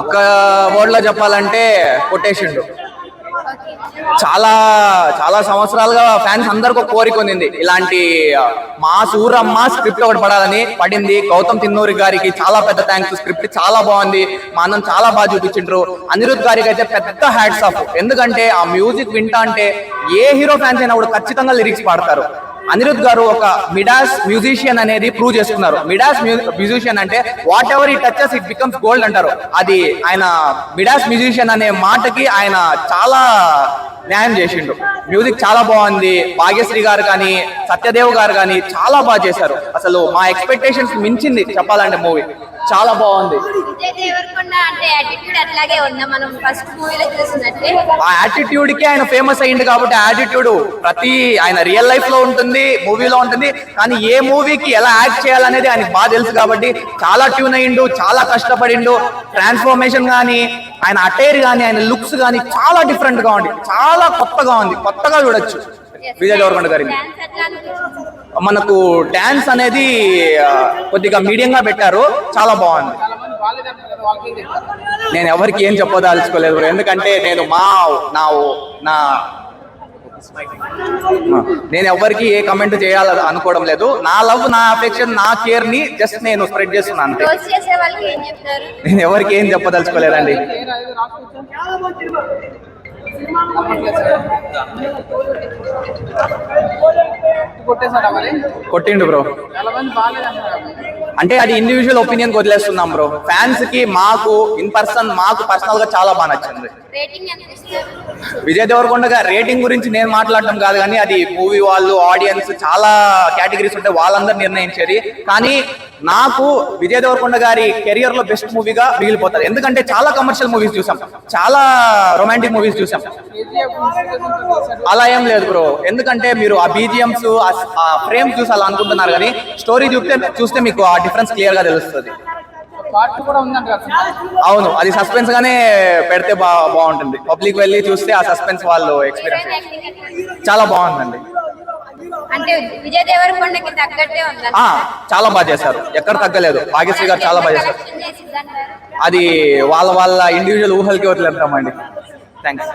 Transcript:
ఒక్క వర్డ్లో చెప్పాలంటే కొట్టేసిండు. చాలా చాలా సంవత్సరాలుగా ఫ్యాన్స్ అందరికి ఒక కోరిక ఉంది ఇలాంటి మా సూరమ్మ స్క్రిప్ట్ ఒకటి పడాలని పడింది. గౌతమ్ తిన్నూరి గారికి చాలా పెద్ద థ్యాంక్స్ స్క్రిప్ట్ చాలా బాగుంది. మా అన్నం చాలా బాగా చూపించిండ్రు. అనిరుద్ గారికి అయితే పెద్ద హ్యాట్స్ ఆఫ్ ఎందుకంటే ఆ మ్యూజిక్ వింటా అంటే ఏ హీరో ఫ్యాన్స్ అయినా కూడా ఖచ్చితంగా లిరిక్స్ పాడతారు. అనిరుద్ గారు ఒక మిడాస్ మ్యూజిషియన్ అనేది ప్రూవ్ చేసుకున్నారు. మిడాస్ మ్యూజిషియన్ అంటే వాట్ ఎవర్ ఈ టచెస్ ఇట్ బికమ్స్ గోల్డ్ అంటారు. అది ఆయన మిడాస్ మ్యూజిషియన్ అనే మాటకి ఆయన చాలా న్యాయం చేసిండు. మ్యూజిక్ చాలా బాగుంది. భాగ్యశ్రీ గారు కానీ సత్యదేవ్ గారు కానీ చాలా బాగా చేశారు. అసలు మా ఎక్స్పెక్టేషన్స్ మించింది చెప్పాలంటే మూవీ చాలా బాగుంది. ఆ యాటిట్యూడ్కి ఆయన ఫేమస్ అయ్యింది కాబట్టి యాటిట్యూడ్ ప్రతి ఆయన రియల్ లైఫ్లో ఉంటుంది మూవీలో ఉంటుంది. కానీ ఏ మూవీకి ఎలా యాక్ట్ చేయాలనేది ఆయనకి బాగా తెలుసు కాబట్టి చాలా ట్యూన్ అయ్యిండు చాలా కష్టపడిండు. ట్రాన్స్ఫర్మేషన్ కానీ ఆయన అటైర్ కానీ ఆయన లుక్స్ కానీ చాలా డిఫరెంట్గా ఉంది. చాలా కొత్తగా ఉంది. కొత్తగా చూడొచ్చు. విజయ్ ఎట్లా అనిపించింది మనకు డాన్స్ అనేది కొద్దిగా మీడియంగా పెట్టారు. చాలా బాగుంది. నేను ఎవరికి ఏం చెప్పదలుచుకోలేదు. ఎందుకంటే నేను మా నా నా నేను ఎవరికి ఏ కమెంట్ చేయాలని అనుకోవడం లేదు. నా లవ్ నా అఫెక్షన్ నా కేర్ని జస్ట్ నేను స్ప్రెడ్ చేస్తున్నాను అంతే. నేను ఎవరికి ఏం చెప్పదలుచుకోలేదండి. కొట్టేశాడా మరి? కొట్టిండు బ్రో. చాలా మంది బాగాలేదంటారు అంటే అది ఇండివిజువల్ ఒపీనియన్ వదిలేస్తున్నాం బ్రో ఫ్యాన్స్కి మాకు ఇన్ పర్సన్ మాకు పర్సనల్గా చాలా బాగా నచ్చింది. విజయ్ దేవరకొండ గారి రేటింగ్ గురించి నేను మాట్లాడటం కాదు కానీ అది మూవీ వాళ్ళు ఆడియన్స్ చాలా కేటగిరీస్ ఉంటాయి వాళ్ళందరూ నిర్ణయించేది. కానీ నాకు విజయ్ దేవరకొండ గారి కెరియర్లో బెస్ట్ మూవీగా మిగిలిపోతారు. ఎందుకంటే చాలా కమర్షియల్ మూవీస్ చూసాం. చాలా రొమాంటిక్ మూవీస్ చూసాం. అలా ఏం లేదు బ్రో ఎందుకంటే మీరు ఆ బీజిఎంస్ ఆ ఫ్రేమ్స్ చూసి అలా అనుకుంటున్నారు కానీ స్టోరీ చూస్తే చూస్తే మీకు ఆ డిఫరెన్స్ క్లియర్గా తెలుస్తుంది. అవును అది సస్పెన్స్ గానే పెడితే బా బాగుంటుంది. పబ్లిక్ వెళ్ళి చూస్తే ఆ సస్పెన్స్ వాళ్ళు ఎక్స్పీరియన్స్? చాలా బాగుందండి. అంటే విజయ్ దేవరకొండకి తగ్గట్టే ఉందా? ఆ చాలా బాగా చేశారు. ఎక్కడ తగ్గలేదు. భాగ్యశ్రీ గారు చాలా బాగా చేశారు. అది వాళ్ళ వాళ్ళ ఇండివిజువల్ ఊహలకి వదిలేద్దామండి. థ్యాంక్స్